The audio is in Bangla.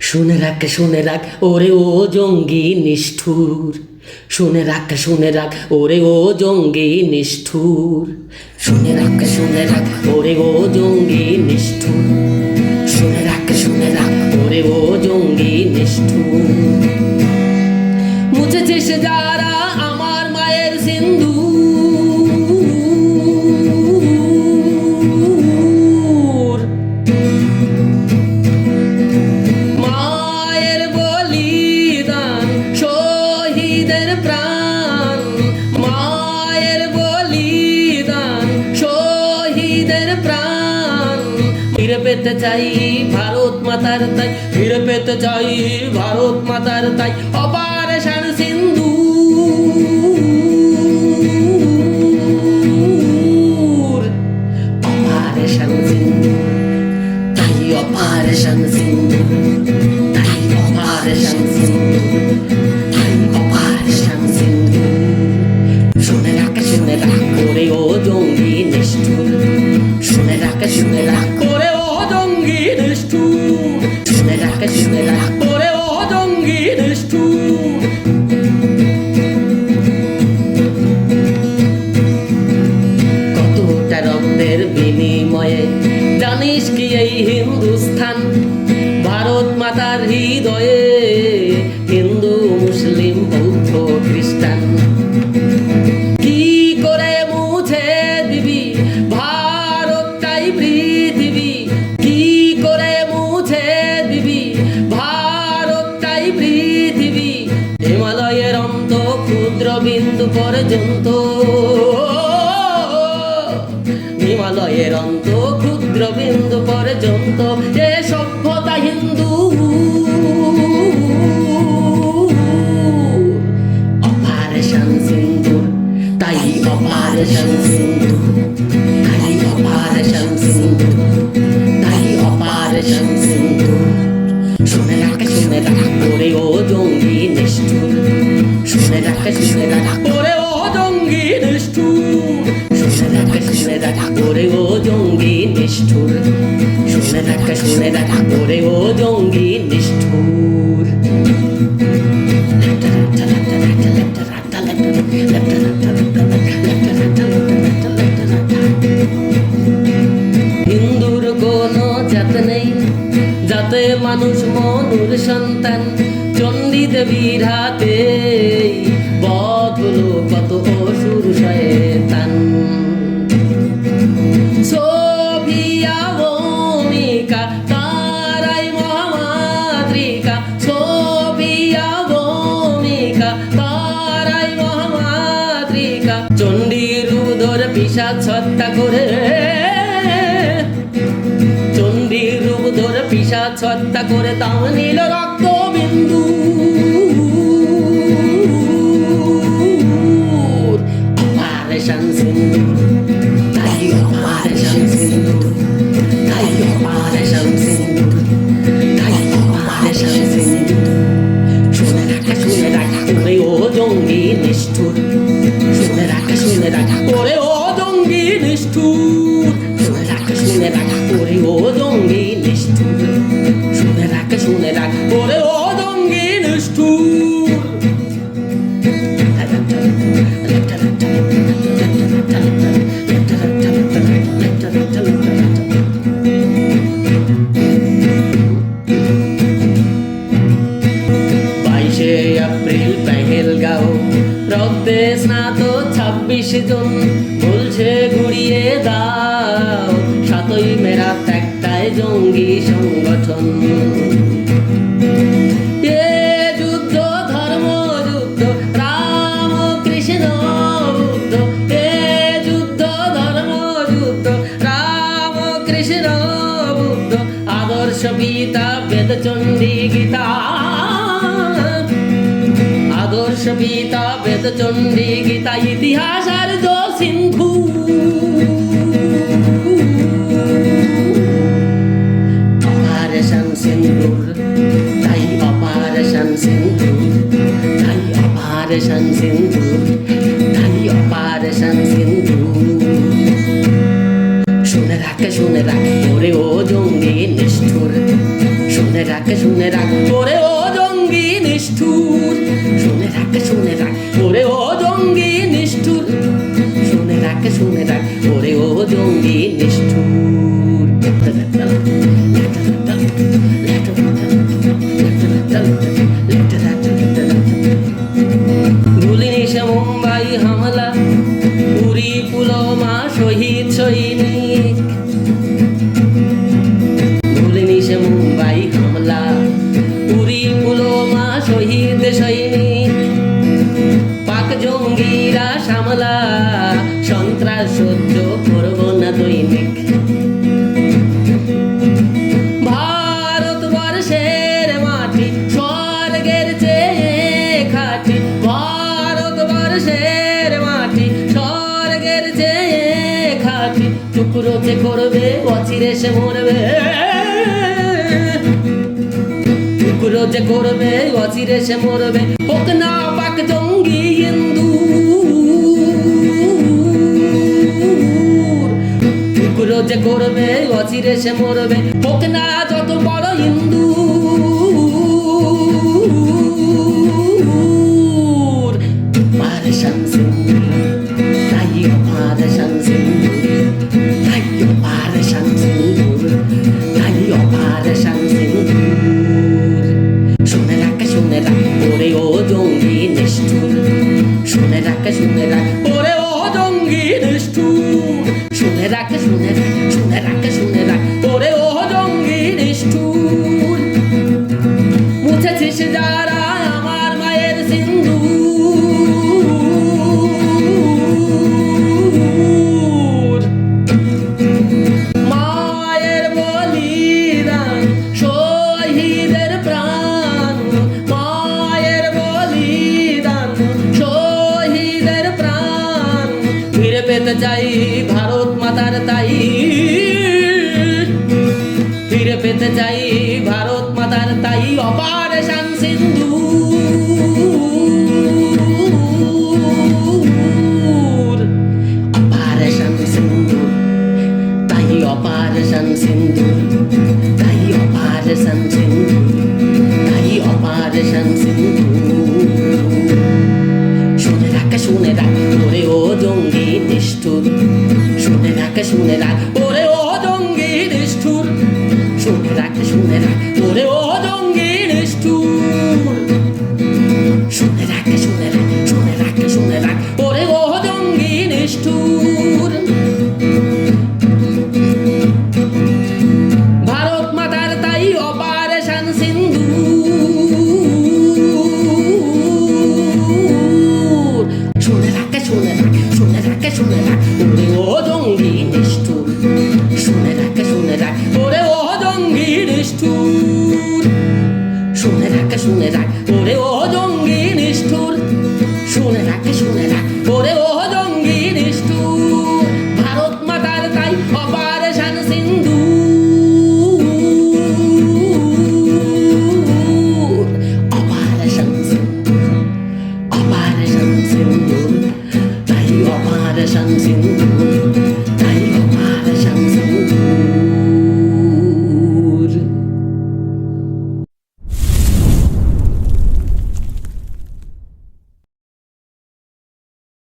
শুনে রাখ শুনে রাখ, ওরে ও জঙ্গি নিষ্ঠুর। শুনে রাখ শুনে রাখ, ওরে ও জঙ্গি নিষ্ঠুর। শুনে রাখ শুনে রাখ, ওরে ও জঙ্গি নিষ্ঠুর। শুনে রাখ শুনে রাখ, ওরে ও জঙ্গি নিষ্ঠুর। মুছেছিস যারা আমার মায়ের সিন্দুর পেতে চাই ভারত মাতার তাই। ফিরে পেতে চাই ভারত মাতার তাই। অপারেশন হিমালয়ের অন্ত ক্ষুদ্র বিন্দু পর্যন্ত এ সভ্যতা হিন্দু। অপারেশন সিন্ধু তাই অপারেশন সিন্দুর শুনে রাখ শুনে রাখ করে ও জঙ্গি নিষ্ঠুর হিন্দুর কোনো জাত নেই যাতে মানুষ মনুর সন্তান চণ্ডী দেবীর হাতে বধ হলো কত অসুর শয়তান পিসাচ ছত্তা করে। চণ্ডীর রূপ ধরে পিসাচ ছত্তা করে তাও নীল রক্ত বিন্দু বলছে ঘুরিয়ে দাও সাতই মেরা একটাই জঙ্গি সংগঠন। এ যুদ্ধ ধর্ম যুদ্ধ বিশ্ববিতা বেদচণ্ডী গীতা ইতিহাস আর দো সিন্ধু। অপারেশন সিন্ধুর তাই অপারেশন সিন্ধু, তাই অপারেশন সিন্ধু, তাই অপারেশন সিন্ধু। শুনে রাখে, শুনে রাখ, ওরে ও জঙ্গি নিষ্ঠুর। শুনে রাখে, শুনে রাখ যে করবে অচিরে সে মরবে। কুকুরও যে করবে অচিরে সে মরবে। হোক না পাক জঙ্গি হিন্দু কুকুরও যে করবে অচিরে সে মরবে। হোক না যত বড় হিন্দু Father, Son, 하겠습니다. 올해 오종기 드스투 যেতে চাই, ভারত মাতার তাই অপারেশন সিন্ধু। সিন্ধু, তাই অপারেশন সিন্ধু, তাই সিন্ধু তাই সিন্ধু। শুনে রাখ শুনে রাখ ও জঙ্গি নিষ্ঠুর। শুনে রাখ শুনে রাখ, ও そうだな